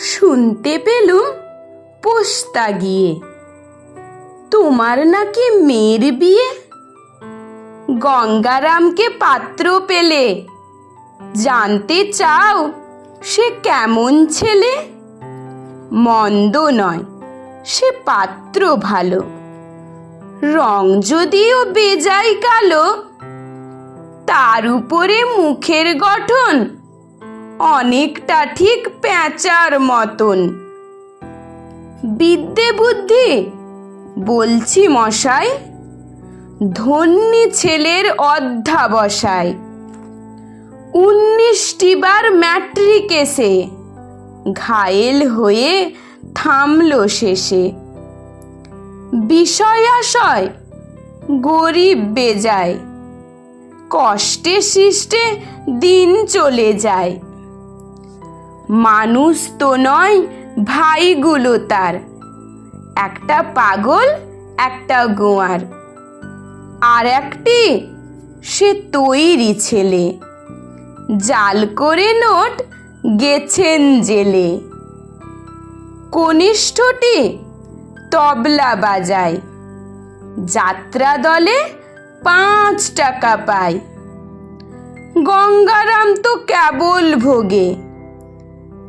শুনতে পেলুম পোস্তা গিয়ে। তোমার নাকি মেয়ের বিয়ে? গঙ্গারামকে পাত্র পেলে। জানতে চাও সে কেমন ছেলে? মন্দ নয়, সে পাত্র ভালো। রং যদিও বেজায় কালো, তার উপরে মুখের গঠন অনেকটা ঠিক প্যাঁচার মতন। বিদ্যে বুদ্ধি, বলছি মশাই, ধন্যী ছেলের অধ্যাবসায়। উনিশটি বার ম্যাট্রিক এসে ঘায়েল হয়ে থামল শেষে। বিষয় আশয় গরিব বেজায়, কষ্টে সৃষ্টে দিন চলে যায়। মানুষ তো নয়, ভাইগুলো তার। একটা পাগল, একটা গোয়ার। আর একটি, সে তৈরি ছেলে। জাল করে নোট, গেছেন জেলে। কনিষ্ঠটি তবলা বাজায়। যাত্রা দলে পাঁচ টাকা পায়। গঙ্গারাম তো কেবল ভোগে।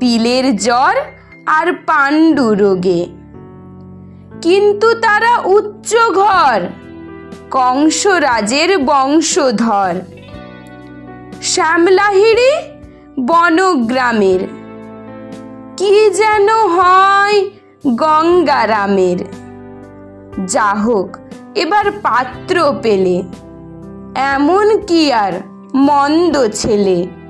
পিলের জ্বর আর পাণ্ডু রোগে। কিন্তু তারা উচ্চ ঘর, কংসরাজের বংশধর। শ্যামলাহিড়ি বনগ্রামের। কি যেন হয় গঙ্গারামের। যা হোক এবার পাত্র পেলে। এমন কি আর মন্দ ছেলে।